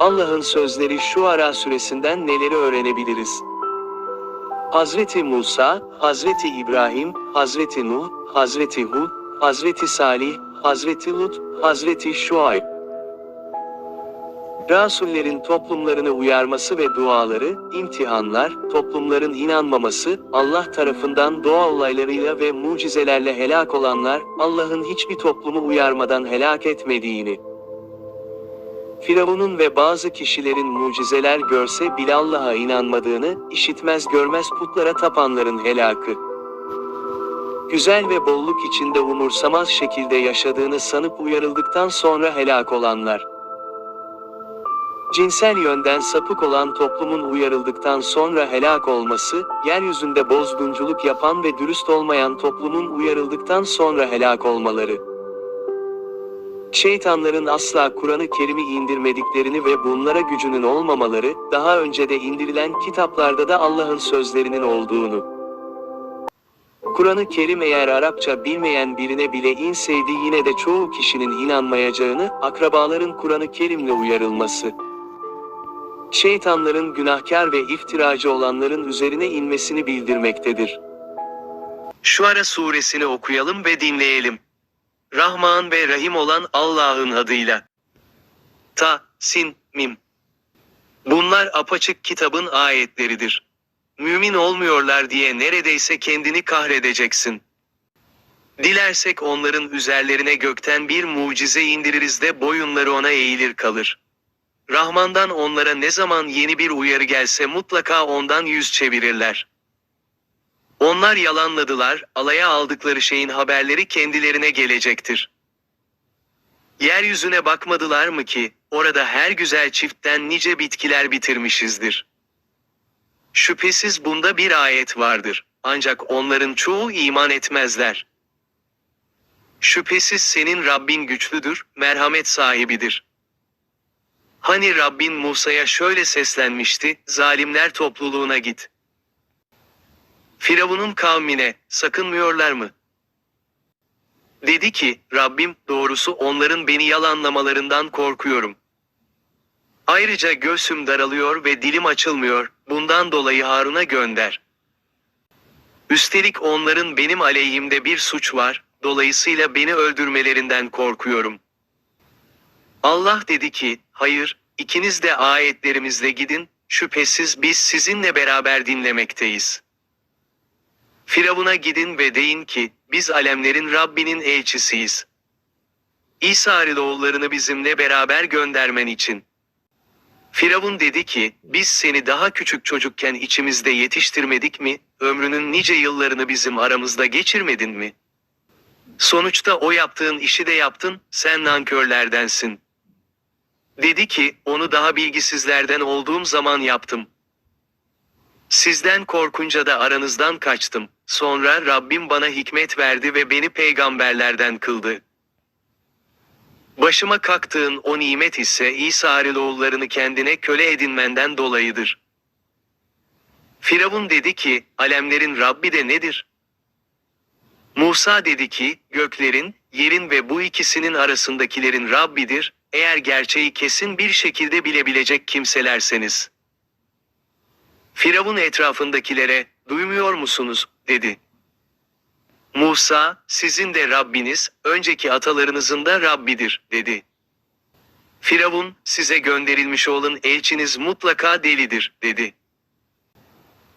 Allah'ın sözleri şu ara süresinden neleri öğrenebiliriz? Hazreti Musa, Hazreti İbrahim, Hazreti Nuh, Hazreti Hud, Hazreti Salih, Hazreti Lut, Hazreti Şuayb. Rasullerin toplumlarını uyarması ve duaları, imtihanlar, toplumların inanmaması, Allah tarafından doğa olaylarıyla ve mucizelerle helak olanlar, Allah'ın hiçbir toplumu uyarmadan helak etmediğini, Firavun'un ve bazı kişilerin mucizeler görse bile Allah'a inanmadığını, işitmez görmez putlara tapanların helakı. Güzel ve bolluk içinde umursamaz şekilde yaşadığını sanıp uyarıldıktan sonra helak olanlar. Cinsel yönden sapık olan toplumun uyarıldıktan sonra helak olması, yeryüzünde bozgunculuk yapan ve dürüst olmayan toplumun uyarıldıktan sonra helak olmaları. Şeytanların asla Kur'an-ı Kerim'i indirmediklerini ve bunlara gücünün olmamaları, daha önce de indirilen kitaplarda da Allah'ın sözlerinin olduğunu. Kur'an-ı Kerim eğer Arapça bilmeyen birine bile inseydi yine de çoğu kişinin inanmayacağını, akrabaların Kur'an-ı Kerim'le uyarılması. Şeytanların günahkar ve iftiracı olanların üzerine inmesini bildirmektedir. Şu ara suresini okuyalım ve dinleyelim. Rahman ve Rahim olan Allah'ın adıyla. Ta, Sin, Mim. Bunlar apaçık kitabın ayetleridir. Mümin olmuyorlar diye neredeyse kendini kahredeceksin. Dilersek onların üzerlerine gökten bir mucize indiririz de boyunları ona eğilir kalır. Rahman'dan onlara ne zaman yeni bir uyarı gelse mutlaka ondan yüz çevirirler. Onlar yalanladılar, alaya aldıkları şeyin haberleri kendilerine gelecektir. Yeryüzüne bakmadılar mı ki, orada her güzel çiftten nice bitkiler bitirmişizdir. Şüphesiz bunda bir ayet vardır, ancak onların çoğu iman etmezler. Şüphesiz senin Rabbin güçlüdür, merhamet sahibidir. Hani Rabbin Musa'ya şöyle seslenmişti, zalimler topluluğuna git. Firavun'un kavmine, sakınmıyorlar mı? Dedi ki, Rabbim, doğrusu onların beni yalanlamalarından korkuyorum. Ayrıca göğsüm daralıyor ve dilim açılmıyor, bundan dolayı Harun'a gönder. Üstelik onların benim aleyhimde bir suç var, dolayısıyla beni öldürmelerinden korkuyorum. Allah dedi ki, hayır, ikiniz de ayetlerimizle gidin, şüphesiz biz sizinle beraber dinlemekteyiz. Firavun'a gidin ve deyin ki, biz alemlerin Rabbinin elçisiyiz. İsrailoğullarını bizimle beraber göndermen için. Firavun dedi ki, biz seni daha küçük çocukken içimizde yetiştirmedik mi, ömrünün nice yıllarını bizim aramızda geçirmedin mi? Sonuçta o yaptığın işi de yaptın, sen nankörlerdensin. Dedi ki, onu daha bilgisizlerden olduğum zaman yaptım. Sizden korkunca da aranızdan kaçtım. Sonra Rabbim bana hikmet verdi ve beni peygamberlerden kıldı. Başıma kalktığın o nimet ise İsrailoğullarını kendine köle edinmenden dolayıdır. Firavun dedi ki, alemlerin Rabbi de nedir? Musa dedi ki, göklerin, yerin ve bu ikisinin arasındakilerin Rabbidir, eğer gerçeği kesin bir şekilde bilebilecek kimselerseniz. Firavun etrafındakilere, duymuyor musunuz, dedi. Musa, sizin de Rabbiniz, önceki atalarınızın da Rabbidir, dedi. Firavun, size gönderilmiş olan elçiniz mutlaka delidir, dedi.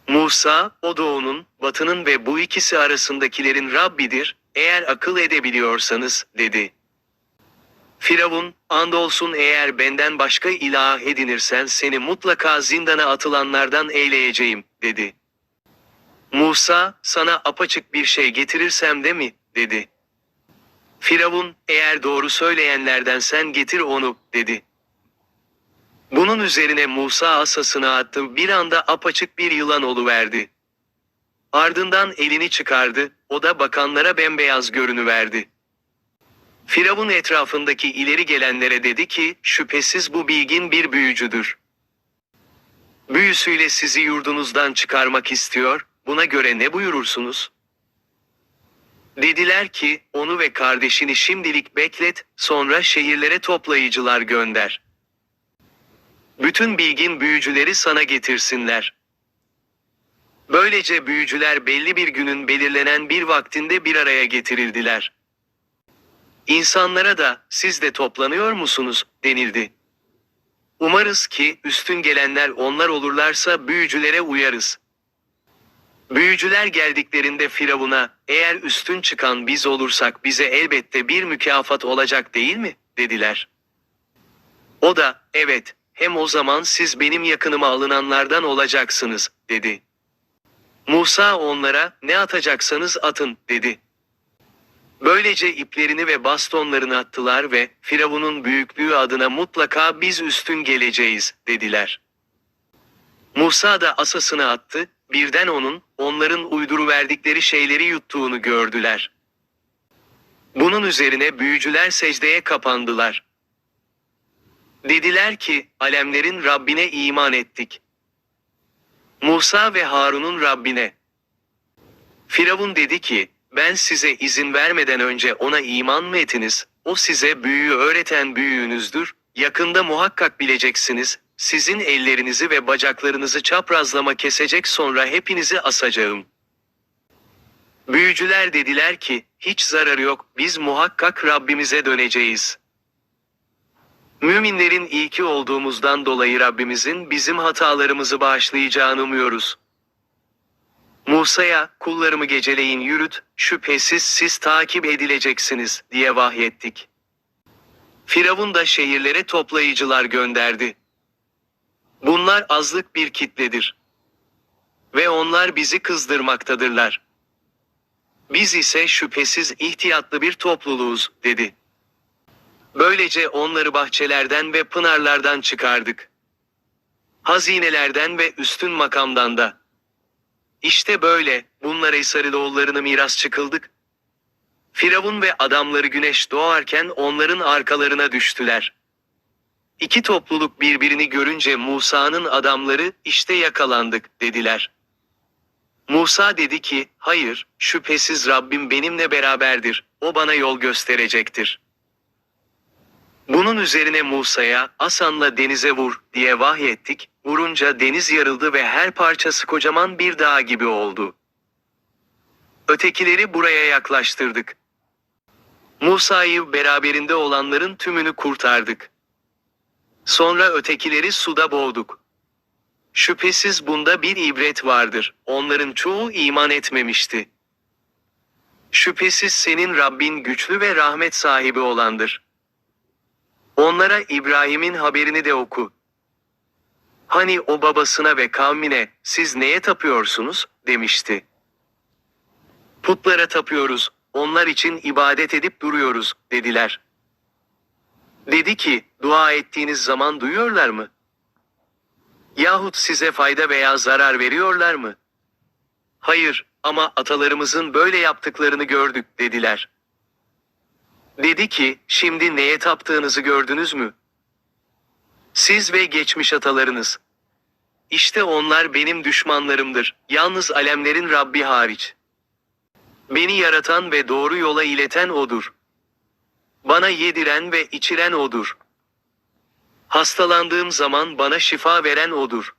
Musa, o doğunun, batının ve bu ikisi arasındakilerin Rabbidir, eğer akıl edebiliyorsanız, dedi. Firavun, andolsun eğer benden başka ilah edinirsen seni mutlaka zindana atılanlardan eyleyeceğim, dedi. Musa, sana apaçık bir şey getirirsem de mi, dedi. Firavun, eğer doğru söyleyenlerden sen getir onu, dedi. Bunun üzerine Musa asasını attı bir anda apaçık bir yılan oluverdi. Ardından elini çıkardı, o da bakanlara bembeyaz görünüverdi. Firavun etrafındaki ileri gelenlere dedi ki, şüphesiz bu bilgin bir büyücüdür. Büyüsüyle sizi yurdunuzdan çıkarmak istiyor, buna göre ne buyurursunuz? Dediler ki, onu ve kardeşini şimdilik beklet, sonra şehirlere toplayıcılar gönder. Bütün bilgin büyücüleri sana getirsinler. Böylece büyücüler belli bir günün belirlenen bir vaktinde bir araya getirildiler. İnsanlara da siz de toplanıyor musunuz denildi. Umarız ki üstün gelenler onlar olurlarsa büyücülere uyarız. Büyücüler geldiklerinde Firavun'a, eğer üstün çıkan biz olursak bize elbette bir mükafat olacak değil mi? dediler. O da, evet, hem o zaman siz benim yakınıma alınanlardan olacaksınız, dedi. Musa onlara, ne atacaksanız atın, dedi. Böylece iplerini ve bastonlarını attılar ve, Firavun'un büyüklüğü adına mutlaka biz üstün geleceğiz, dediler. Musa da asasını attı, birden onun, onların uyduru verdikleri şeyleri yuttuğunu gördüler. Bunun üzerine büyücüler secdeye kapandılar. Dediler ki, alemlerin Rabbine iman ettik. Musa ve Harun'un Rabbine. Firavun dedi ki, ben size izin vermeden önce ona iman mı etiniz? O size büyüyü öğreten büyüğünüzdür. Yakında muhakkak bileceksiniz. Sizin ellerinizi ve bacaklarınızı çaprazlama kesecek sonra hepinizi asacağım. Büyücüler dediler ki, hiç zararı yok, biz muhakkak Rabbimize döneceğiz. Müminlerin ilki olduğumuzdan dolayı Rabbimizin bizim hatalarımızı bağışlayacağını umuyoruz. Musa'ya, kullarımı geceleyin yürüt, şüphesiz siz takip edileceksiniz, diye vahyettik. Firavun da şehirlere toplayıcılar gönderdi. Bunlar azlık bir kitledir. Ve onlar bizi kızdırmaktadırlar. Biz ise şüphesiz ihtiyatlı bir topluluğuz, dedi. Böylece onları bahçelerden ve pınarlardan çıkardık. Hazinelerden ve üstün makamdan da. İşte böyle, bunlara İsrailoğullarını miras çıkıldık. Firavun ve adamları güneş doğarken onların arkalarına düştüler. İki topluluk birbirini görünce Musa'nın adamları, işte yakalandık, dediler. Musa dedi ki, hayır, şüphesiz Rabbim benimle beraberdir, o bana yol gösterecektir. Bunun üzerine Musa'ya, asanla denize vur, diye vahyettik, vurunca deniz yarıldı ve her parçası kocaman bir dağ gibi oldu. Ötekileri buraya yaklaştırdık. Musa'yı beraberinde olanların tümünü kurtardık. Sonra ötekileri suda boğduk. Şüphesiz bunda bir ibret vardır. Onların çoğu iman etmemişti. Şüphesiz senin Rabbin güçlü ve rahmet sahibi olandır. Onlara İbrahim'in haberini de oku. Hani o babasına ve kavmine, siz neye tapıyorsunuz, demişti. Putlara tapıyoruz, onlar için ibadet edip duruyoruz, dediler. Dedi ki, dua ettiğiniz zaman duyuyorlar mı? Yahut size fayda veya zarar veriyorlar mı? Hayır, ama atalarımızın böyle yaptıklarını gördük, dediler. Dedi ki, şimdi neye taptığınızı gördünüz mü? Siz ve geçmiş atalarınız. İşte onlar benim düşmanlarımdır, yalnız alemlerin Rabbi hariç. Beni yaratan ve doğru yola ileten O'dur. Bana yediren ve içiren O'dur. Hastalandığım zaman bana şifa veren O'dur.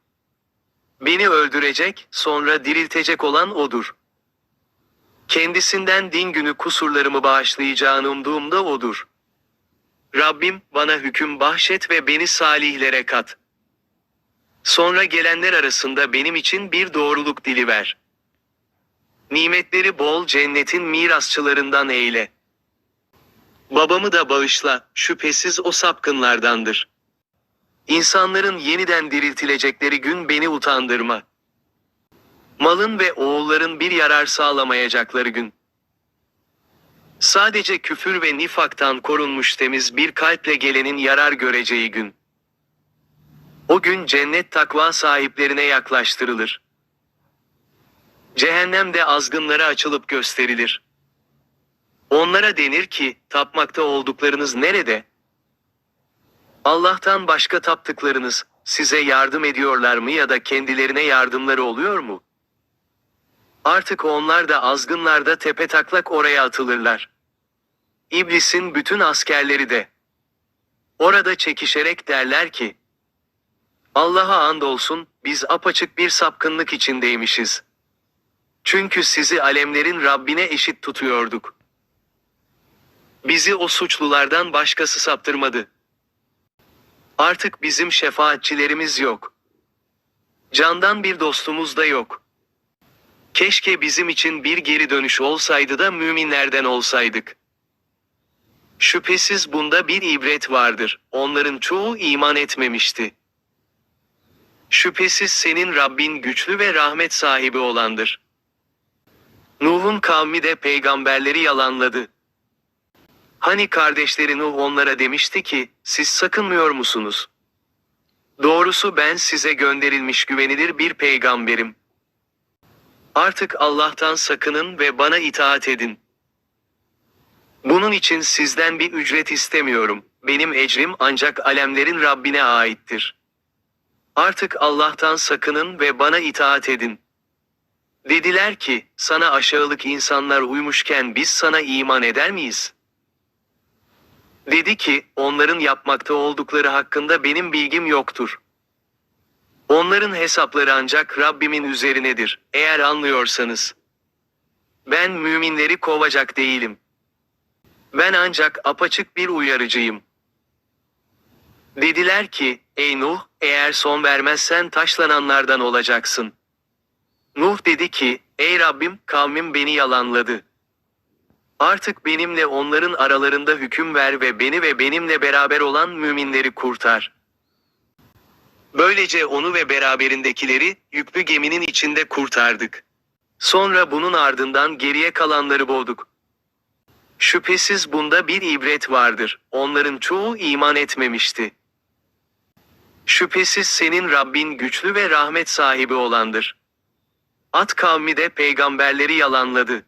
Beni öldürecek, sonra diriltecek olan O'dur. Kendisinden din günü kusurlarımı bağışlayacağını umduğumda O'dur. Rabbim, bana hüküm bahşet ve beni salihlere kat. Sonra gelenler arasında benim için bir doğruluk diliver. Nimetleri bol cennetin mirasçılarından eyle. Babamı da bağışla, şüphesiz o sapkınlardandır. İnsanların yeniden diriltilecekleri gün beni utandırma. Malın ve oğulların bir yarar sağlamayacakları gün. Sadece küfür ve nifaktan korunmuş temiz bir kalple gelenin yarar göreceği gün. O gün cennet takva sahiplerine yaklaştırılır. Cehennemde azgınlara açılıp gösterilir. Onlara denir ki, tapmakta olduklarınız nerede? Allah'tan başka taptıklarınız, size yardım ediyorlar mı ya da kendilerine yardımları oluyor mu? Artık onlar da azgınlar da tepe taklak oraya atılırlar. İblisin bütün askerleri de. Orada çekişerek derler ki, Allah'a andolsun, biz apaçık bir sapkınlık içindeymişiz. Çünkü sizi alemlerin Rabbine eşit tutuyorduk. Bizi o suçlulardan başkası saptırmadı. Artık bizim şefaatçilerimiz yok. Candan bir dostumuz da yok. Keşke bizim için bir geri dönüş olsaydı da müminlerden olsaydık. Şüphesiz bunda bir ibret vardır. Onların çoğu iman etmemişti. Şüphesiz senin Rabbin güçlü ve rahmet sahibi olandır. Nuh'un kavmi de peygamberleri yalanladı. Hani kardeşleri Nuh onlara demişti ki, siz sakınmıyor musunuz? Doğrusu ben size gönderilmiş güvenilir bir peygamberim. Artık Allah'tan sakının ve bana itaat edin. Bunun için sizden bir ücret istemiyorum. Benim ecrim ancak alemlerin Rabbine aittir. Artık Allah'tan sakının ve bana itaat edin. Dediler ki, sana aşağılık insanlar uymuşken biz sana iman eder miyiz? Dedi ki, onların yapmakta oldukları hakkında benim bilgim yoktur. Onların hesapları ancak Rabbimin üzerinedir, eğer anlıyorsanız. Ben müminleri kovacak değilim. Ben ancak apaçık bir uyarıcıyım. Dediler ki, ey Nuh, eğer son vermezsen taşlananlardan olacaksın. Nuh dedi ki, ey Rabbim, kavmim beni yalanladı. Artık benimle onların aralarında hüküm ver ve beni ve benimle beraber olan müminleri kurtar. Böylece onu ve beraberindekileri, yüklü geminin içinde kurtardık. Sonra bunun ardından geriye kalanları boğduk. Şüphesiz bunda bir ibret vardır. Onların çoğu iman etmemişti. Şüphesiz senin Rabbin güçlü ve rahmet sahibi olandır. At kavmi de peygamberleri yalanladı.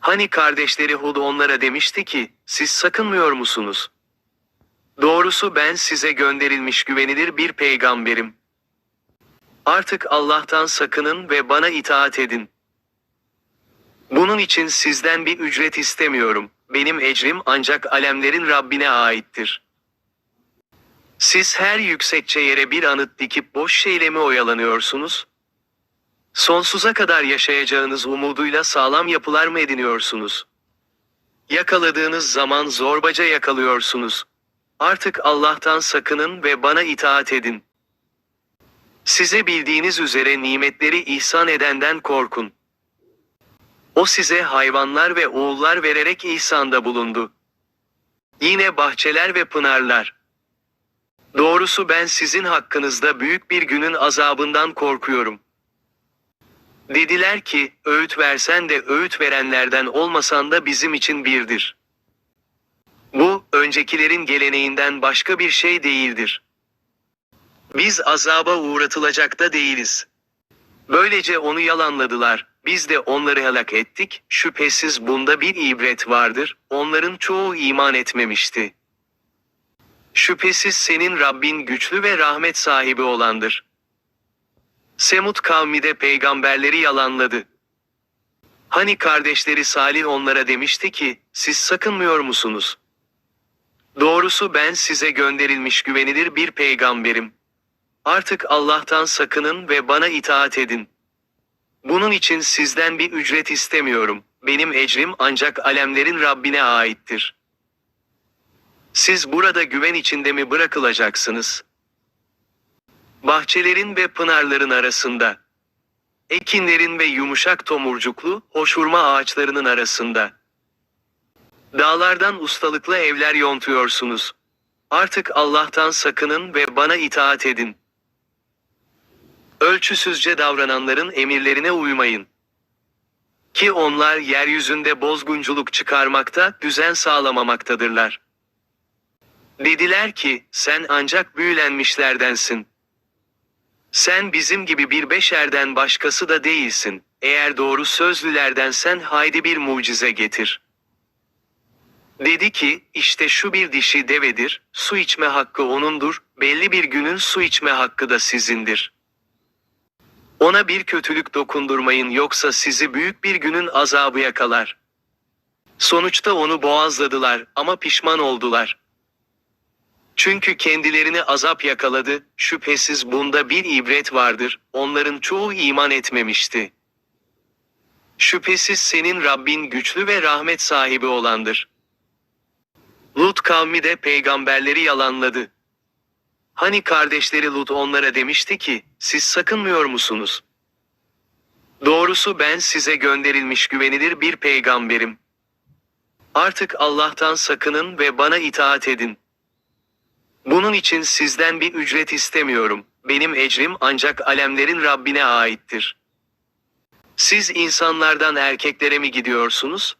Hani kardeşleri Hud onlara demişti ki, siz sakınmıyor musunuz? Doğrusu ben size gönderilmiş güvenilir bir peygamberim. Artık Allah'tan sakının ve bana itaat edin. Bunun için sizden bir ücret istemiyorum. Benim ecrim ancak alemlerin Rabbine aittir. Siz her yüksekçe yere bir anıt dikip boş şeyle mi oyalanıyorsunuz? Sonsuza kadar yaşayacağınız umuduyla sağlam yapılar mı ediniyorsunuz? Yakaladığınız zaman zorbaca yakalıyorsunuz. Artık Allah'tan sakının ve bana itaat edin. Size bildiğiniz üzere nimetleri ihsan edenden korkun. O size hayvanlar ve oğullar vererek ihsanda bulundu. Yine bahçeler ve pınarlar. Doğrusu ben sizin hakkınızda büyük bir günün azabından korkuyorum. Dediler ki, öğüt versen de öğüt verenlerden olmasan da bizim için birdir. Öncekilerin geleneğinden başka bir şey değildir. Biz azaba uğratılacak da değiliz. Böylece onu yalanladılar, biz de onları helak ettik, şüphesiz bunda bir ibret vardır, onların çoğu iman etmemişti. Şüphesiz senin Rabbin güçlü ve rahmet sahibi olandır. Semut kavmi de peygamberleri yalanladı. Hani kardeşleri Salih onlara demişti ki, siz sakınmıyor musunuz? Doğrusu ben size gönderilmiş güvenilir bir peygamberim. Artık Allah'tan sakının ve bana itaat edin. Bunun için sizden bir ücret istemiyorum. Benim ecrim ancak alemlerin Rabbine aittir. Siz burada güven içinde mi bırakılacaksınız? Bahçelerin ve pınarların arasında. Ekinlerin ve yumuşak tomurcuklu, hoşurma ağaçlarının arasında. Dağlardan ustalıkla evler yontuyorsunuz. Artık Allah'tan sakının ve bana itaat edin. Ölçüsüzce davrananların emirlerine uymayın. Ki onlar yeryüzünde bozgunculuk çıkarmakta, düzen sağlamamaktadırlar. Dediler ki, sen ancak büyülenmişlerdensin. Sen bizim gibi bir beşerden başkası da değilsin. Eğer doğru sözlülerdensen haydi bir mucize getir. Dedi ki, işte şu bir dişi devedir, su içme hakkı onundur, belli bir günün su içme hakkı da sizindir. Ona bir kötülük dokundurmayın yoksa sizi büyük bir günün azabı yakalar. Sonuçta onu boğazladılar ama pişman oldular. Çünkü kendilerini azap yakaladı, şüphesiz bunda bir ibret vardır, onların çoğu iman etmemişti. Şüphesiz senin Rabbin güçlü ve rahmet sahibi olandır. Lut kavmi de peygamberleri yalanladı. Hani kardeşleri Lut onlara demişti ki, siz sakınmıyor musunuz? Doğrusu ben size gönderilmiş güvenilir bir peygamberim. Artık Allah'tan sakının ve bana itaat edin. Bunun için sizden bir ücret istemiyorum. Benim ecrim ancak alemlerin Rabbine aittir. Siz insanlardan erkeklere mi gidiyorsunuz?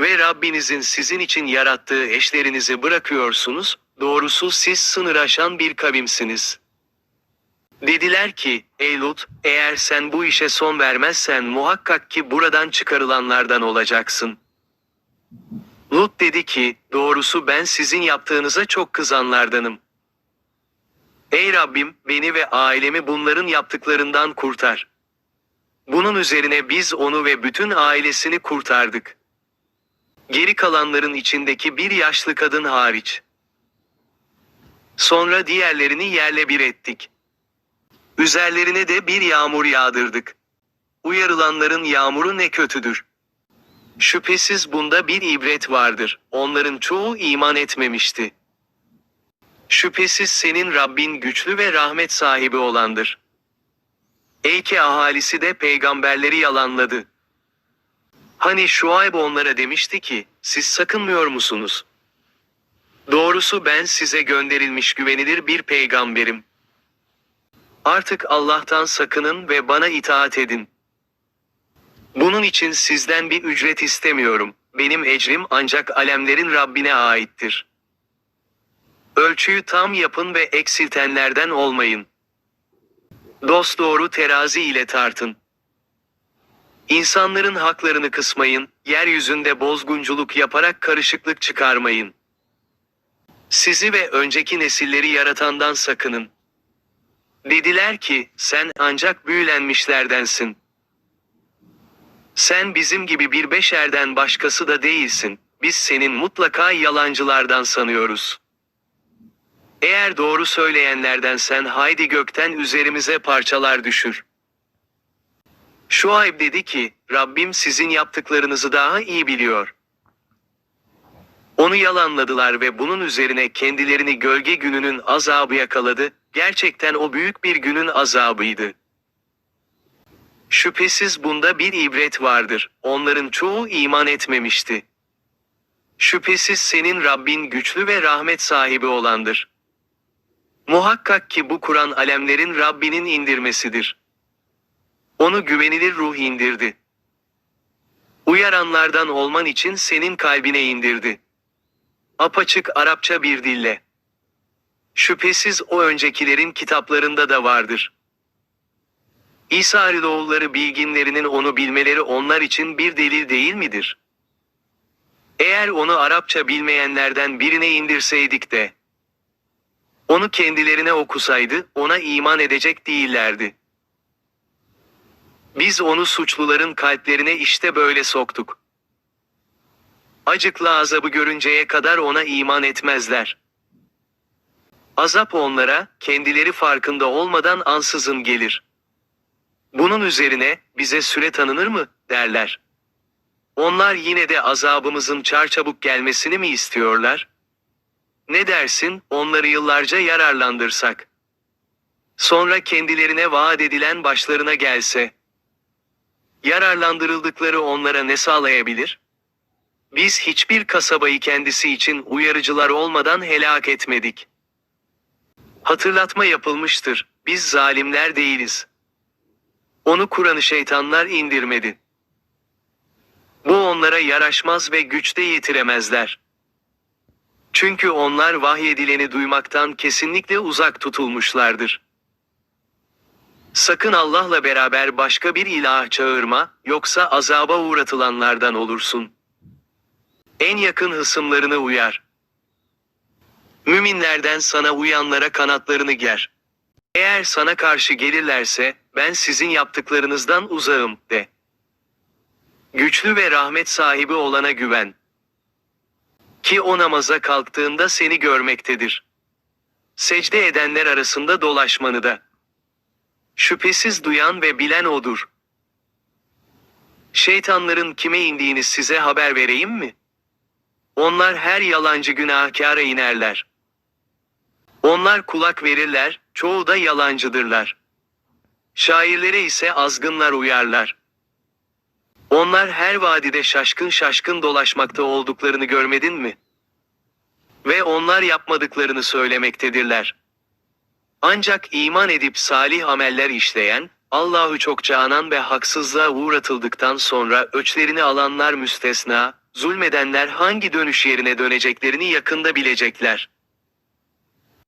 Ve Rabbinizin sizin için yarattığı eşlerinizi bırakıyorsunuz, doğrusu siz sınır aşan bir kavimsiniz. Dediler ki, ey Lut, eğer sen bu işe son vermezsen muhakkak ki buradan çıkarılanlardan olacaksın. Lut dedi ki, doğrusu ben sizin yaptığınıza çok kızanlardanım. Ey Rabbim, beni ve ailemi bunların yaptıklarından kurtar. Bunun üzerine biz onu ve bütün ailesini kurtardık. Geri kalanların içindeki bir yaşlı kadın hariç. Sonra diğerlerini yerle bir ettik. Üzerlerine de bir yağmur yağdırdık. Uyarılanların yağmuru ne kötüdür. Şüphesiz bunda bir ibret vardır. Onların çoğu iman etmemişti. Şüphesiz senin Rabbin güçlü ve rahmet sahibi olandır. Eyke ahalisi de peygamberleri yalanladı. Hani Şuayb onlara demişti ki, siz sakınmıyor musunuz? Doğrusu ben size gönderilmiş güvenilir bir peygamberim. Artık Allah'tan sakının ve bana itaat edin. Bunun için sizden bir ücret istemiyorum. Benim ecrim ancak alemlerin Rabbine aittir. Ölçüyü tam yapın ve eksiltenlerden olmayın. Dosdoğru terazi ile tartın. İnsanların haklarını kısmayın, yeryüzünde bozgunculuk yaparak karışıklık çıkarmayın. Sizi ve önceki nesilleri yaratandan sakının. Dediler ki, sen ancak büyülenmişlerdensin. Sen bizim gibi bir beşerden başkası da değilsin. Biz senin mutlaka yalancılardan sanıyoruz. Eğer doğru söyleyenlerden sen haydi gökten üzerimize parçalar düşür. Şuayb dedi ki, Rabbim sizin yaptıklarınızı daha iyi biliyor. Onu yalanladılar ve bunun üzerine kendilerini gölge gününün azabı yakaladı, gerçekten o büyük bir günün azabıydı. Şüphesiz bunda bir ibret vardır, onların çoğu iman etmemişti. Şüphesiz senin Rabbin güçlü ve rahmet sahibi olandır. Muhakkak ki bu Kur'an alemlerin Rabbinin indirmesidir. Onu güvenilir ruh indirdi. Uyaranlardan olman için senin kalbine indirdi. Apaçık Arapça bir dille. Şüphesiz o öncekilerin kitaplarında da vardır. İsrailoğulları bilginlerinin onu bilmeleri onlar için bir delil değil midir? Eğer onu Arapça bilmeyenlerden birine indirseydik de, onu kendilerine okusaydı, ona iman edecek değillerdi. Biz onu suçluların kalplerine işte böyle soktuk. Acıklı azabı görünceye kadar ona iman etmezler. Azap onlara, kendileri farkında olmadan ansızın gelir. Bunun üzerine, bize süre tanınır mı, derler. Onlar yine de azabımızın çarçabuk gelmesini mi istiyorlar? Ne dersin, onları yıllarca yararlandırsak? Sonra kendilerine vaat edilen başlarına gelse. Yararlandırıldıkları onlara ne sağlayabilir? Biz hiçbir kasabayı kendisi için uyarıcılar olmadan helak etmedik. Hatırlatma yapılmıştır, biz zalimler değiliz. Onu Kur'an'ı şeytanlar indirmedi. Bu onlara yaraşmaz ve güçte yetiremezler. Çünkü onlar vahyedileni duymaktan kesinlikle uzak tutulmuşlardır. Sakın Allah'la beraber başka bir ilah çağırma, yoksa azaba uğratılanlardan olursun. En yakın hısımlarını uyar. Müminlerden sana uyanlara kanatlarını ger. Eğer sana karşı gelirlerse, ben sizin yaptıklarınızdan uzağım, de. Güçlü ve rahmet sahibi olana güven. Ki o namaza kalktığında seni görmektedir. Secde edenler arasında dolaşmanı da. Şüphesiz duyan ve bilen odur. Şeytanların kime indiğini size haber vereyim mi? Onlar her yalancı günahkara inerler. Onlar kulak verirler, çoğu da yalancıdırlar. Şairlere ise azgınlar uyarlar. Onlar her vadide şaşkın şaşkın dolaşmakta olduklarını görmedin mi? Ve onlar yapmadıklarını söylemektedirler. Ancak iman edip salih ameller işleyen, Allah'ı çokça anan ve haksızlığa uğratıldıktan sonra öçlerini alanlar müstesna, zulmedenler hangi dönüş yerine döneceklerini yakında bilecekler.